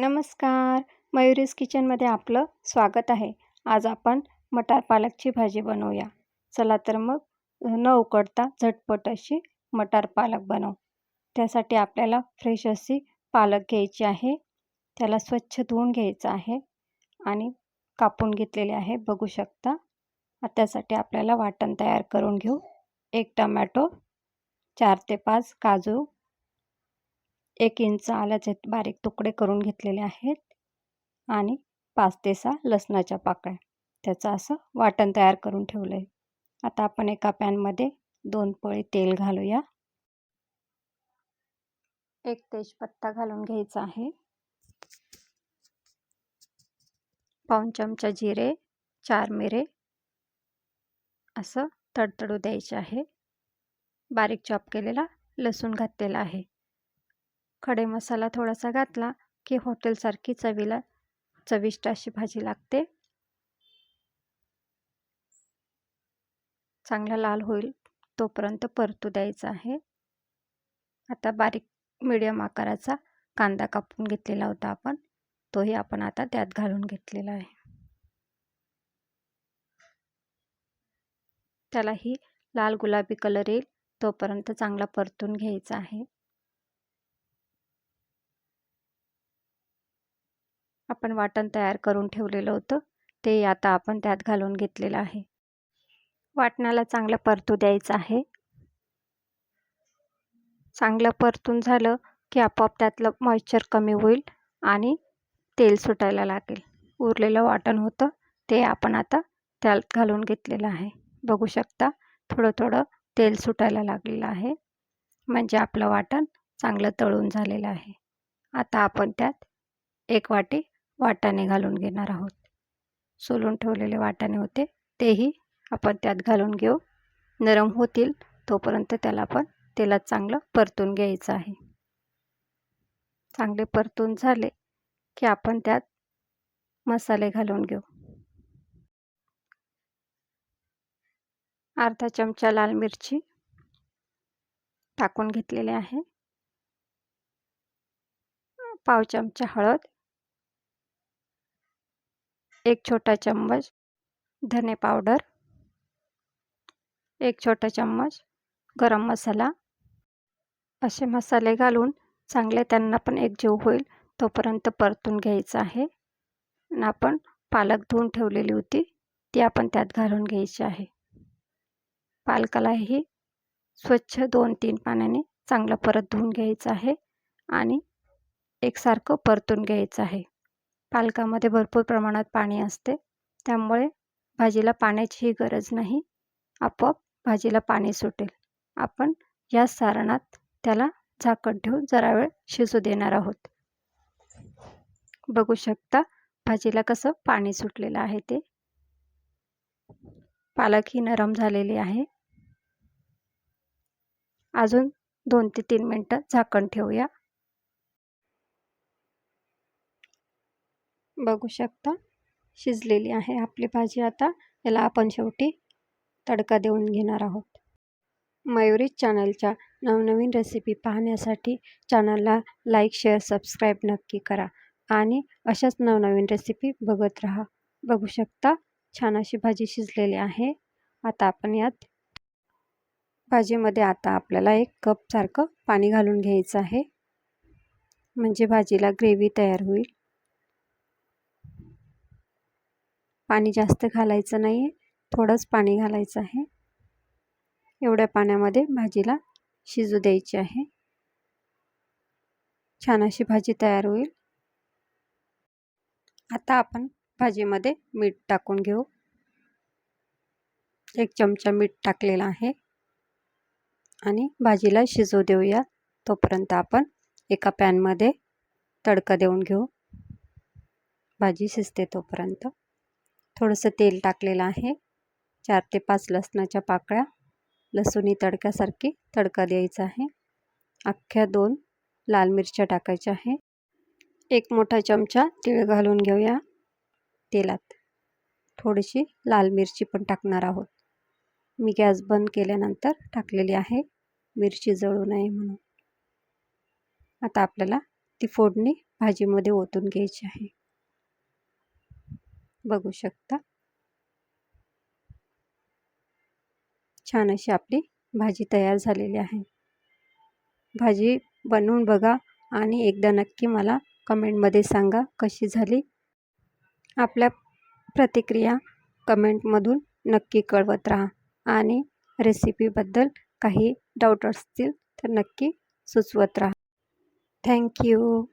नमस्कार. मयुरीज किचनमध्ये आपलं स्वागत आहे. आज आपण मटार पालकची भाजी बनवूया. चला तर मग न उकडता झटपट अशी मटार पालक बनवू. त्यासाठी आपल्याला फ्रेश अशी पालक घ्यायची आहे. त्याला स्वच्छ धुवून घ्यायचं आहे आणि कापून घेतलेले आहे बघू शकता. त्यासाठी आपल्याला वाटण तयार करून घेऊ. एक टमॅटो चार ते पाच काजू एक इंच आल्याचे बारीक तुकडे करून घेतलेले आहेत आणि पाच ते सहा लसणाच्या पाकळ्या. त्याचं असं वाटण तयार करून ठेवलं आहे आता आपण एका पॅनमध्ये दोन पळी तेल घालूया. एक तेजपत्ता घालून घ्यायचा आहे. पाऊन चमचा जिरे चार मिरे असं तडतडू द्यायचे आहे. बारीक चॉप केलेला लसूण घातलेला आहे. खडे मसाला थोडासा घातला की हॉटेलसारखी चवीला चविष्ट अशी भाजी लागते. चांगला लाल होईल तोपर्यंत परतू द्यायचा आहे. आता बारीक मिडियम आकाराचा कांदा कापून घेतलेला होता आपण तोही आपण आता त्यात घालून घेतलेला आहे. त्यालाही लाल गुलाबी कलर येईल तोपर्यंत चांगला परतून घ्यायचा आहे. आपण वाटण तयार करून ठेवलेलं होतं. ते आता आपण त्यात घालून घेतलेलं आहे. वाटणाला चांगलं परतू द्यायचं आहे. चांगलं परतून झालं की आपोआप त्यातलं मॉइश्चर कमी होईल आणि तेल सुटायला लागेल. उरलेलं वाटण होतं. ते आपण आता त्यात घालून घेतलेलं आहे. बघू शकता थोडं थोडं तेल सुटायला लागलेलं आहे. म्हणजे आपलं वाटण चांगलं तळून झालेलं आहे. आता आपण त्यात एक वाटी वाटाणे घालून घेणार आहोत. सोलून ठेवलेले वाटाणे होते तेही आपण त्यात घालून घेऊ. नरम होतील तोपर्यंत त्याला आपण तेलात चांगलं परतून घ्यायचं आहे. चांगले परतून झाले की आपण त्यात मसाले घालून घेऊ. अर्धा चमचा लाल मिरची टाकून घेतलेली आहे. पाव चमचा हळद एक छोटा चम्मच धने पावडर एक छोटा चम्मच गरम मसाला. असे मसाले घालून चांगले त्यांना पण एकजीव होईल तोपर्यंत परतून घ्यायचं आहे. आणि आपण पालक धुवून ठेवलेली होती ती आपण त्यात घालून घ्यायची आहे. पालकालाही स्वच्छ दोन तीन पाण्याने चांगलं परत धुवून घ्यायचं आहे आणि एकसारखं परतून घ्यायचं आहे. पालकामध्ये भरपूर प्रमाणात पाणी असते. त्यामुळे भाजीला पाण्याचीही गरज नाही. आपोआप भाजीला पाणी सुटेल. आपण या सारणात त्याला झाकण ठेवून जरा वेळ शिजू देणार आहोत. बघू शकता भाजीला कसं पाणी सुटलेलं आहे ते. पालक ही नरम झालेली आहे. अजून दोन ते तीन मिनटं झाकण ठेवूया. बघू शकता. शिजलेली आहे आपली भाजी आता. याला आपण शेवटी तडका देऊन घेणार आहोत. मयुरी चॅनलच्या नवनवीन रेसिपी पाहण्यासाठी चॅनलला लाईक शेअर सबस्क्राईब नक्की करा. आणि अशाच नवनवीन रेसिपी बघत राहा. बघू शकता छान अशी भाजी शिजलेली आहे. आता आपण यात भाजीमध्ये आता आपल्याला एक कपसारखं पाणी घालून घ्यायचं आहे. म्हणजे भाजीला ग्रेव्ही तयार होईल. पाणी जास्त घालायचं नाही आहे थोडंच पाणी घालायचं आहे. एवढ्या पाण्यामध्ये भाजीला शिजू द्यायची आहे. छान अशी भाजी तयार होईल. आता आपण भाजीमध्ये मीठ टाकून घेऊ. एक चमचा मीठ टाकलेला आहे. आणि भाजीला शिजू देऊया. तोपर्यंत आपण एका पॅनमध्ये तडका देऊन घेऊ. भाजी शिजते तोपर्यंत. थोडंसं तेल टाकलेलं आहे. चार ते पाच लसणाच्या पाकळ्या. लसूणी तडक्यासारखी तडका द्यायचा आहे. अख्ख्या दोन लाल मिरच्या टाकायच्या आहे. एक मोठा चमचा तीळ घालून घेऊया तेलात. थोडीशी लाल मिरची पण टाकणार आहोत. मी गॅस बंद केल्यानंतर टाकलेली आहे. मिरची जळू नये म्हणून. आता आपल्याला ती फोडणी भाजीमध्ये ओतून घ्यायची आहे. बघू शकता. छान अशी आपली भाजी तयार झालेली आहे. भाजी बनवून बघा आणि एकदा नक्की मला कमेंटमध्ये सांगा कशी झाली. आपल्या प्रतिक्रिया कमेंटमधून नक्की कळवत राहा आणि रेसिपीबद्दल काही डाऊट असतील तर नक्की सुचवत राहा. थँक्यू